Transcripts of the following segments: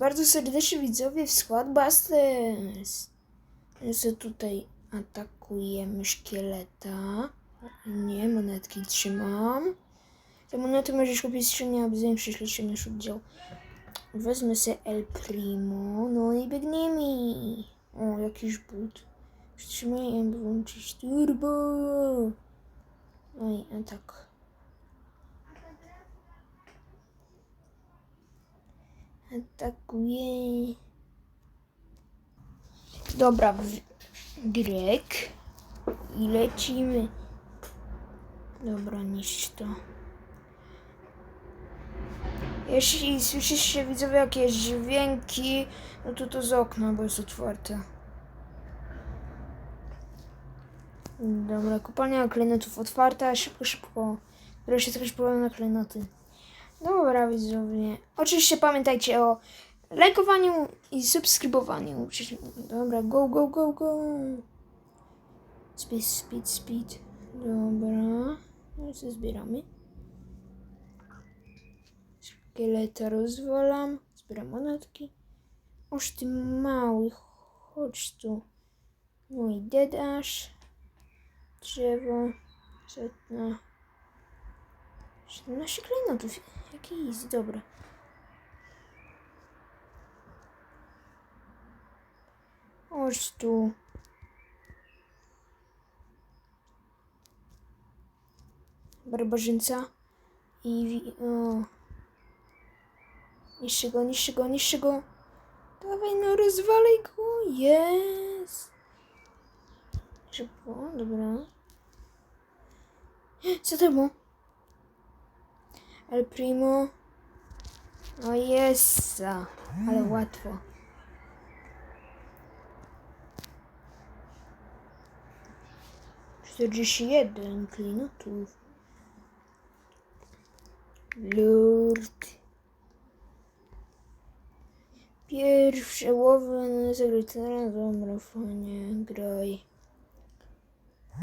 Bardzo serdecznie widzowie w Squad Busters. Co tutaj atakujemy szkieleta. Nie, monetki trzymam. Te monety możesz kupić skrzynię, aby zanim przyszliście nasz oddział. Wezmę sobie El Primo. No i biegniemy. O, jakiś but. Przytrzymaj, aby włączyć turbo. No i atak. Atakuje. Dobra, w- Grek. I lecimy. Dobra, niszcz to. Jeśli słyszycie widzowie jakieś dźwięki, no to to z okna, bo jest otwarte. Dobra, kopalnia klejnotów otwarta, szybko, szybko. Proszę też powiem na klejnoty. Dobra, widzowie. Oczywiście pamiętajcie o lajkowaniu i subskrybowaniu. Dobra, go, go, go, go. Speed, speed, speed. Dobra. No i co zbieramy? Szkieleta rozwalam. Zbieram monetki. Oż ty mały, chodź tu. No i dedasz. Drzewo. Setna. 17 klejnotów. Easy, dobra. Chodź tu. Barbarzyńca. I... O. Niszczy go, niszczy go, niszczy go. Dawaj, no rozwalaj go. Jest. Szybko, dobra. Co było? El Primo. O jest, ale łatwo. Czterdzieści jeden klinotów. Lord. Pierwsze łowy na zagraniczne dobra, fajnie, graj.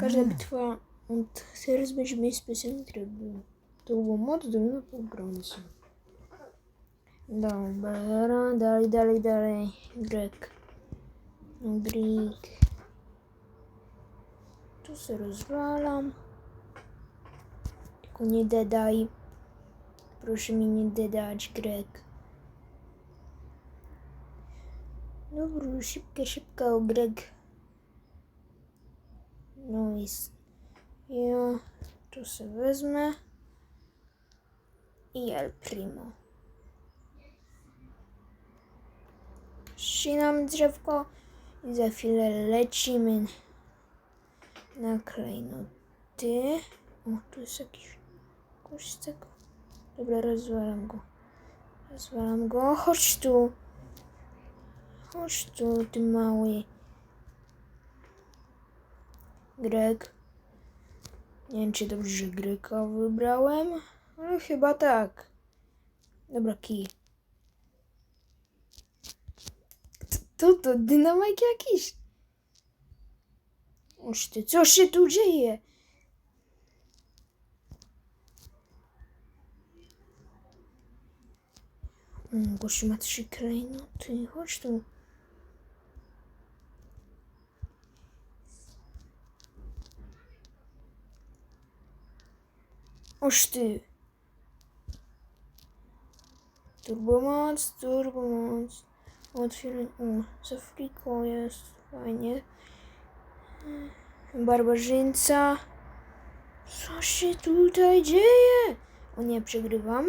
Każda bitwa od teraz będzie mieć specjalny tryb. Było moc domina po obrońcy. Dobra, dalej, dalej, dalej. No, Greek. Tu się rozwalam. Tylko nie dedaj. Proszę mi nie dedać, Grek. Dobra, szybko, szybko, Greg. No i ja tu sobie wezmę. I El Primo. Ścinam drzewko i za chwilę lecimy na klejnoty. O, tu jest jakiś tego. Dobra, rozwalam go. Rozwalam go. Chodź tu. Chodź tu, ty mały. Greg. Nie wiem, czy dobrze Greka wybrałem, ale chyba tak. Dobra, kij. Co to? Dynamik jakiś? Oż ty, co się tu dzieje? Mm, Gościu ma trzy klejnoty. Chodź tu. Oż ty. Turbomoc, turbomoc. Otwieraj. O, z Afriką jest. Fajnie. Barbarzyńca. Co się tutaj dzieje? O nie, przegrywam.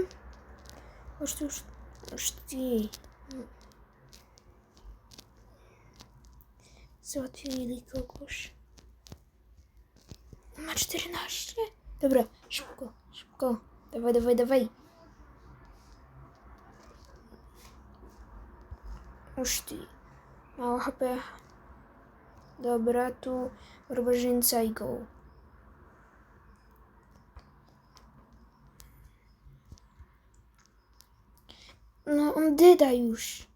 Oż ty, już, oż ty. Załatwili kogoś. Ma 14? Dobra, szybko, szybko. Dawaj, dawaj, dawaj. Uż ty. Mało HP. Dobra, tu barbarzyńca i go. No, on dyda już.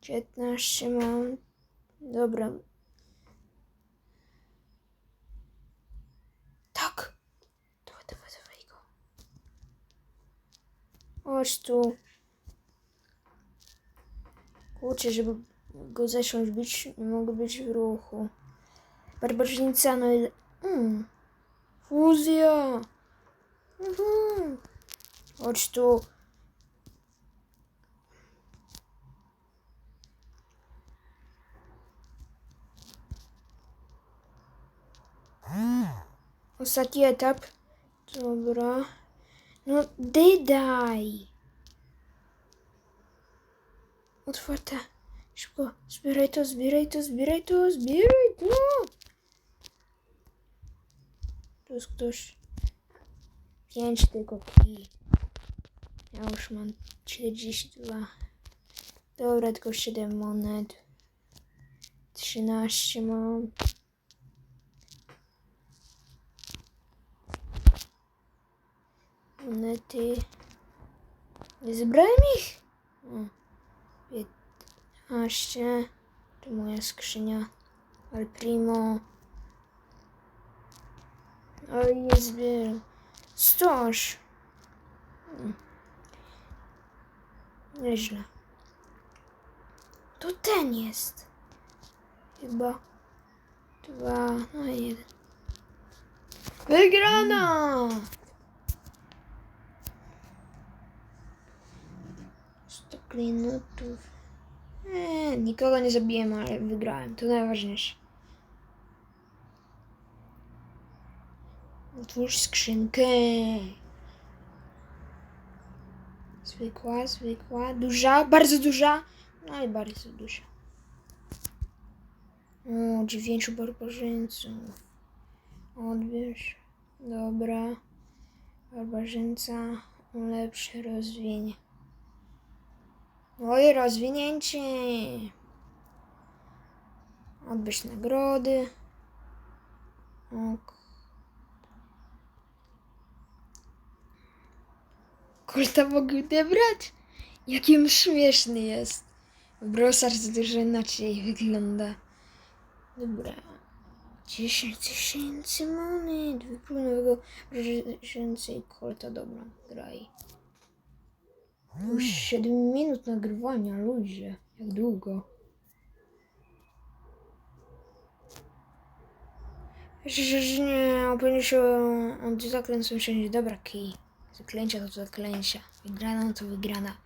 Dziewiętnaście mam. Dobra. Chodź tu. Kurczę, żeby go zacząć bić, nie mogę być w ruchu. Barbarzyńca, no ile... Mm. Fuzja! Mhm. Chodź tu. Ostatni etap. Dobra. No, daj. Otwarte. Szybko. Zbieraj to, zbieraj to, zbieraj to, zbieraj to. Tu jest ktoś. Pięć tylko kij. Ja już mam 42. Dobra, tylko 7 monet. 13 mam. Monety. Nie zebrałem ich? O, 15. To moja skrzynia. Al primo. Ale nie zbieram. Stoż. Hmm. Nieźle. To ten jest. Chyba. Dwa. No jeden. Wygrana! 100 klinotów. Eee, nikogo nie zabiłem, ale wygrałem. To najważniejsze. Otwórz skrzynkę. Zwykła, zwykła, duża, bardzo duża. No i bardzo duża. O, dziewięciu barbarzyńców. Odbierz. Dobra. Barbarzyńca. Lepsze rozwinie. Oj, rozwinięcie. Odbierz nagrody. Ok. Kolta mogę odebrać? Jaki on śmieszny jest. Brosar dużo inaczej wygląda. Dobra. 10 tysięcy monet. Tysięcy i kolta. Dobra, graj. Już 7 minut nagrywania, ludzie. Jak długo? Jeszcze że nie, opowiem się od zakręcą wszędzie. Dobra, kij. Zaklęcia to zaklęcia. Wygrana to wygrana.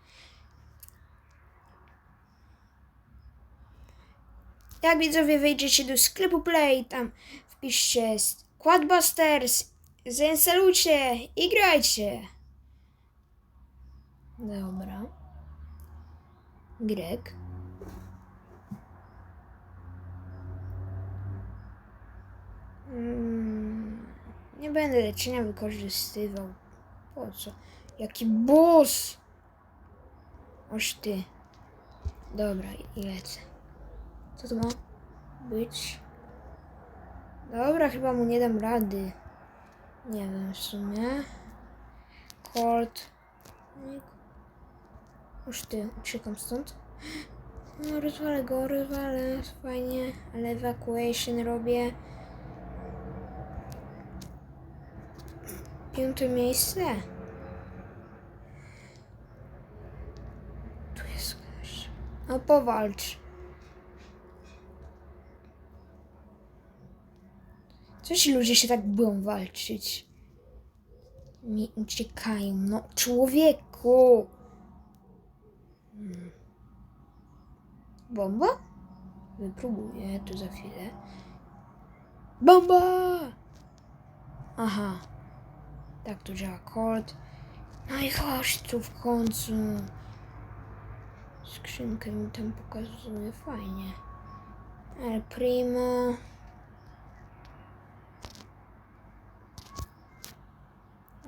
Jak widzowie wejdziecie do sklepu Play, tam wpiszcie Quadbusters, zainstalujcie i grajcie. Dobra. Grek. Mm, nie będę leczenia wykorzystywał. Po co? Jaki boss! Oż ty. Dobra, i lecę. Co to ma być? Dobra, chyba mu nie dam rady. Nie wiem w sumie. Colt. Oż ty, uciekam stąd. No, rozwalę go, rozwalę, fajnie, ale evacuation robię. Piąte miejsce. Tu jest ktoś. No powalcz. Co ci ludzie się tak boją walczyć? Mi uciekają. No, człowieku! Bomba? Wypróbuję tu za chwilę. Bomba! Aha. Tak to działa kod. No i chodź tu w końcu. Skrzynkę mi tam pokazuje fajnie. El Primo.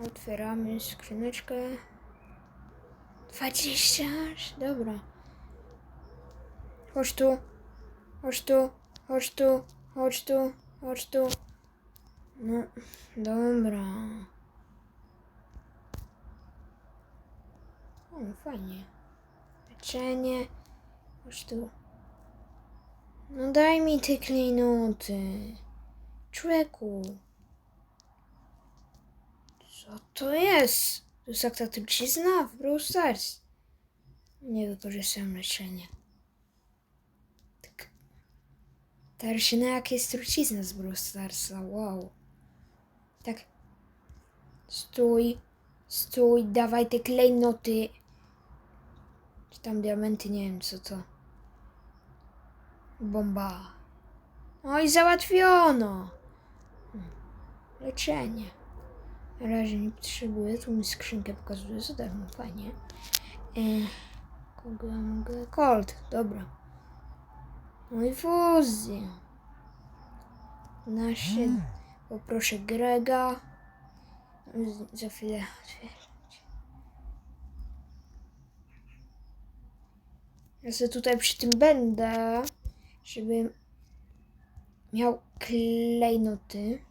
Otwieramy skrzyneczkę. 20 aż, dobra. Chodź tu, chodź tu, chodź tu, chodź tu, chodź tu. No, dobra. O, fajnie. Leczenie. Chodź tu. No daj mi te klejnoty. Człeku. Co to jest? To jak ta trucizna w Brawl Stars. Nie wykorzystam leczenia. Tak. Ta roślina jak jest trucizna z Brawl. Wow. Tak. Stój. Stój, dawaj te klejnoty. Czy tam diamenty, nie wiem co to. Bomba. No i załatwiono. Hmm. Leczenie. Na razie nie potrzebuję. Tu mi skrzynkę pokazuje za darmo. Fajnie. E, kogo ja mogę? Colt. Dobra. No i fuzję. Nasze. Poproszę Grega. Z- Za chwilę otwierać. Ja sobie tutaj przy tym będę, żeby miał klejnoty.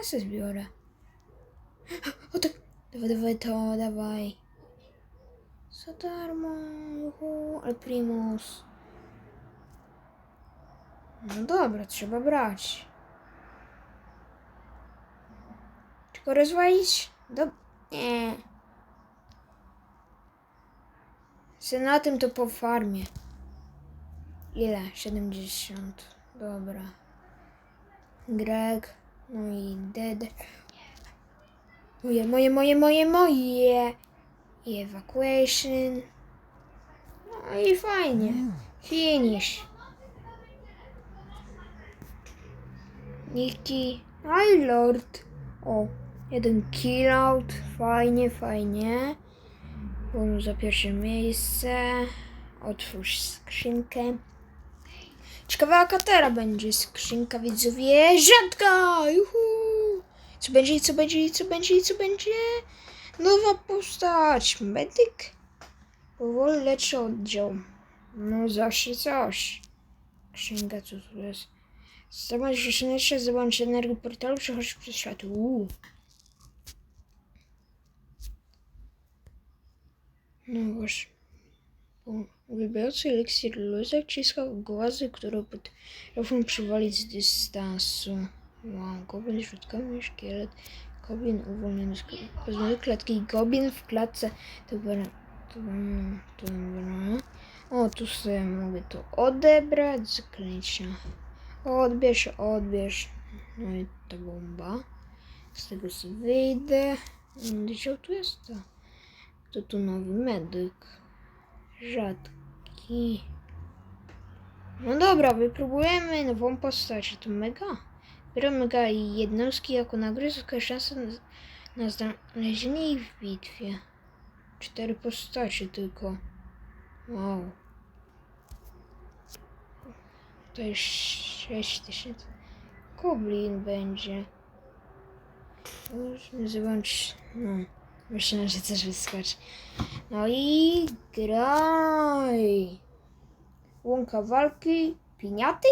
A se zbiorę. O tak, dawaj, dawaj to, dawaj. Za darmo, juhu, El Primus. No dobra, trzeba brać. Czy go rozwalić? Do... Nie. Tym to po farmie. Ile? 70. Dobra. Greg. No i Dead. Moje, moje, moje, moje, moje. I evacuation. No i fajnie. Finish. Niki. Hi Lord. O, jeden kill out. Fajnie, fajnie. Bonus za pierwsze miejsce. Otwórz skrzynkę. Ciekawa jaka teraz będzie skrzynka widzowie. Rzadka! Juhu! Co będzie, co będzie, co będzie, co będzie? Nowa postać. Medyk. Powoli leczy oddział. No zawsze coś. Skrzynka, co tu jest? Zobacz, że jeszcze zobaczyć energię portalu, przechodzisz przez światło. Uuu. No właśnie. Wybierający eliksir luzek ciskał głazy, które potrafią przywalić z dystansu. Wow, goblin środkowy, szkielet, goblin uwolniony z kozmowej klatki, goblin w klatce. Dobra, dobra. O, tu sobie mogę to odebrać, zaklęcia. Odbierz, odbierz. No i ta bomba. Z tego sobie wyjdę. Gdzie tu jest to? To tu nowy medyk. Rzadki. No dobra, wypróbujemy nową postać. To mega. Biorę mega i jednostki jako nagrodę szansę na, na znalezienie ich w bitwie. Cztery postacie tylko. Wow. To jest 6 tysięcy. Goblin będzie. Już nazywać. No. Myślałem, że coś wyskoczy. No i graj. Łąka walki. Piniaty?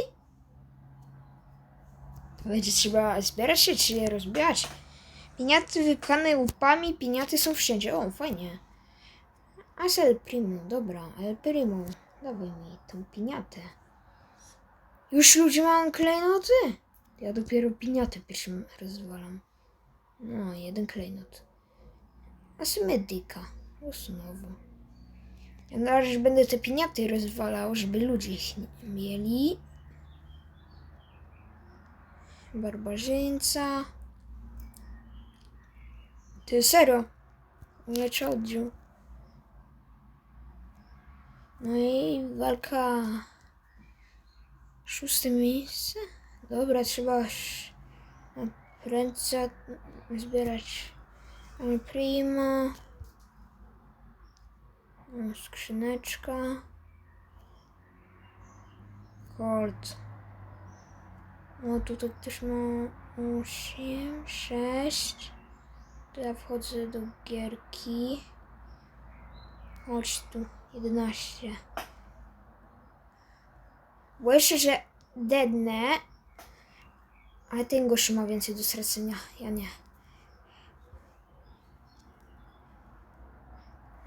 To będzie trzeba zbierać się, czy je rozbierać. Piniaty wypchane łupami, piniaty są wszędzie. O, fajnie. A El Primo, dobra, El Primo. Dawaj mi tą piniatę. Już ludzie mają klejnoty? Ja dopiero piniatę pierwszym rozwalam. No, jeden klejnot. Asymedyka. Znowu. Ja na razie będę te piniaty rozwalał, żeby ludzie ich nie mieli. Barbarzyńca. Ty serio? Leczy oddział. No i walka. Szóste miejsce? Dobra, trzeba prędce zbierać Primo. Skrzyneczka. Colt. O, tutaj też ma 8, 6. To ja wchodzę do gierki. Chodź tu, 11. Bo jeszcze, że dednę, ale ten gość ma więcej do stracenia, ja nie.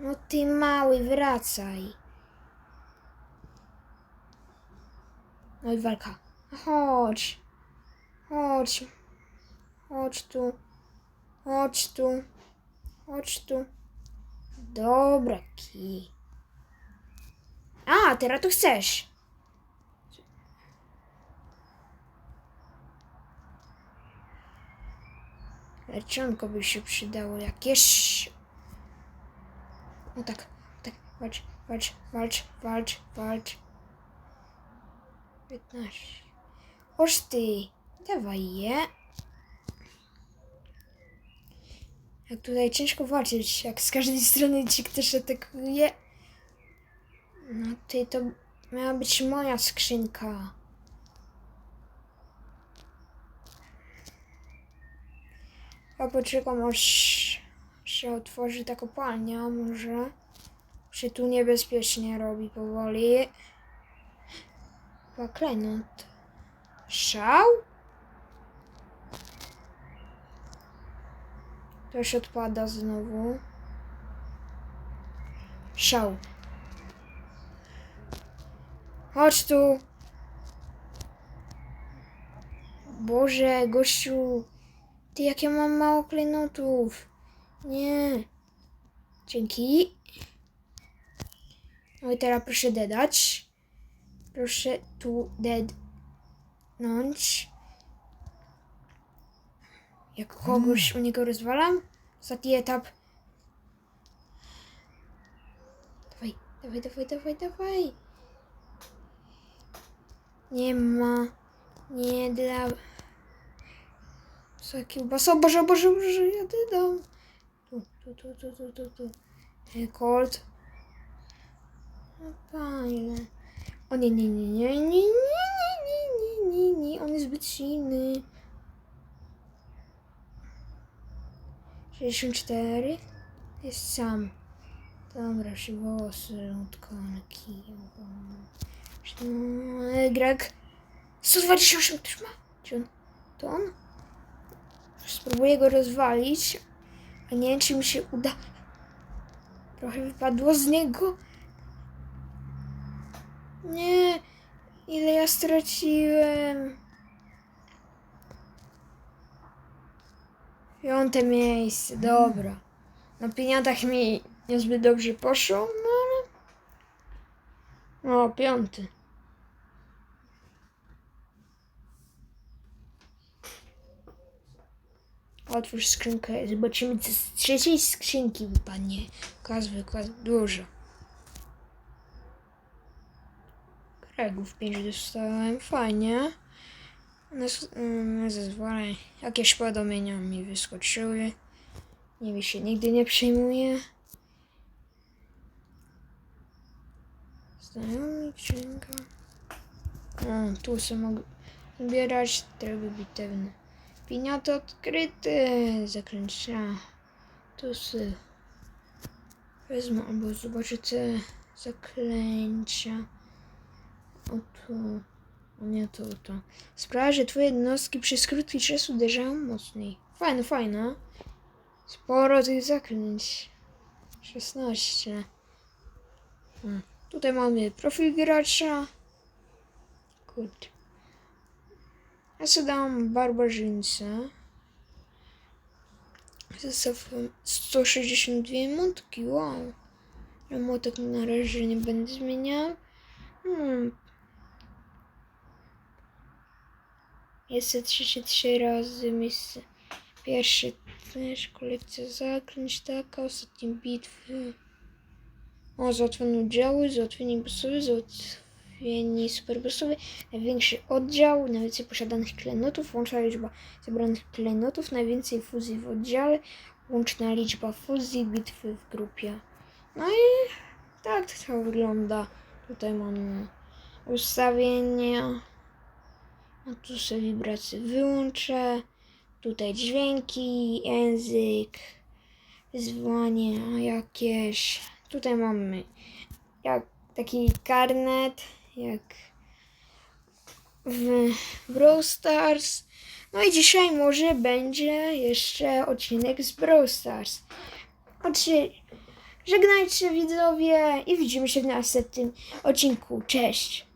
No ty mały, wracaj. No i walka. Chodź. Chodź. Chodź tu. Chodź tu. Chodź tu. Dobra, kij. A, teraz to chcesz. Leczonko by się przydało jakieś. O tak, tak, walcz, walcz, walcz, walcz, walcz. 15. Oż ty, dawaj je. Jak tutaj ciężko walczyć, jak z każdej strony ci ktoś atakuje. No ty, to miała być moja skrzynka. Ja poczekam aż się otworzy ta kopalnia, może się tu niebezpiecznie robi powoli. Chyba klejnot. Szał? Też odpada znowu. Szał. Chodź tu. Boże, gościu. Ty, jak ja mam mało klejnotów. Nie. Dzięki. No i teraz proszę dodać. Proszę tu dednąć. Jak kogoś u niego rozwalam. Ostatni etap. Dawaj, dawaj, dawaj, dawaj, dawaj. Nie ma. Nie dla... Co kiełbasa? Boże, Boże, Boże, ja dodam. Tu, tu, tu, tu, tu, tu, tu. E, Colt. No fajne. O nie, nie, nie, nie, nie, nie, nie, nie, nie, nie, on jest zbyt silny. 64. Jest sam. Dobra, szybosy, odkonki. Greg. 128 też ma. Czy on? To on? Spróbuję go rozwalić. A nie wiem, czy mi się uda. Trochę wypadło z niego. Nie. Ile ja straciłem. Piąte miejsce, dobra. Na pieniądzach mi niezbyt dobrze poszło, no ale... O, piąty. Otwórz skrzynkę, zobaczymy co z trzeciej skrzynki wypadnie. Kaz zwykła, dużo. Kregów 5 dostałem, fajnie. Zezwolę. Jakieś powiadomienia mi wyskoczyły. Nie mi się nigdy nie przejmuje. Znajomy skrzynka. O, tu sobie mogę zbierać tryby bitewne. Piniaty odkryte. Zakręcia. Tu sobie wezmę albo zobaczę te zaklęcia. O tu. O nie, to to. Sprawia, że twoje jednostki przez krótki czas uderzają mocniej. Fajne, fajne. Sporo tych zaklęć. 16. Hmm. Tutaj mamy profil gracza. Good. Ja sobie dam barbarzyńcę. Zestaw 162 mutki, wow. Remotek na razie nie będę zmieniał. Hmm. Jest 33 razy miejsce. Pierwszy też kolekcja zaklęć taka, ostatnie bitwy. O, załatwione oddziały, załatwienie bossowe, załatwienie superbossowe, największy oddział, najwięcej posiadanych klejnotów, łączna liczba zebranych klejnotów, najwięcej fuzji w oddziale, łączna liczba fuzji, bitwy w grupie. No i tak to wygląda. Tutaj mamy ustawienia. A tu sobie wibracje wyłączę. Tutaj dźwięki, język, wyzwania jakieś. Tutaj mamy jak taki karnet, jak w Brawl Stars. No i dzisiaj może będzie jeszcze odcinek z Brawl Stars. Oczy, żegnajcie widzowie i widzimy się w następnym odcinku. Cześć!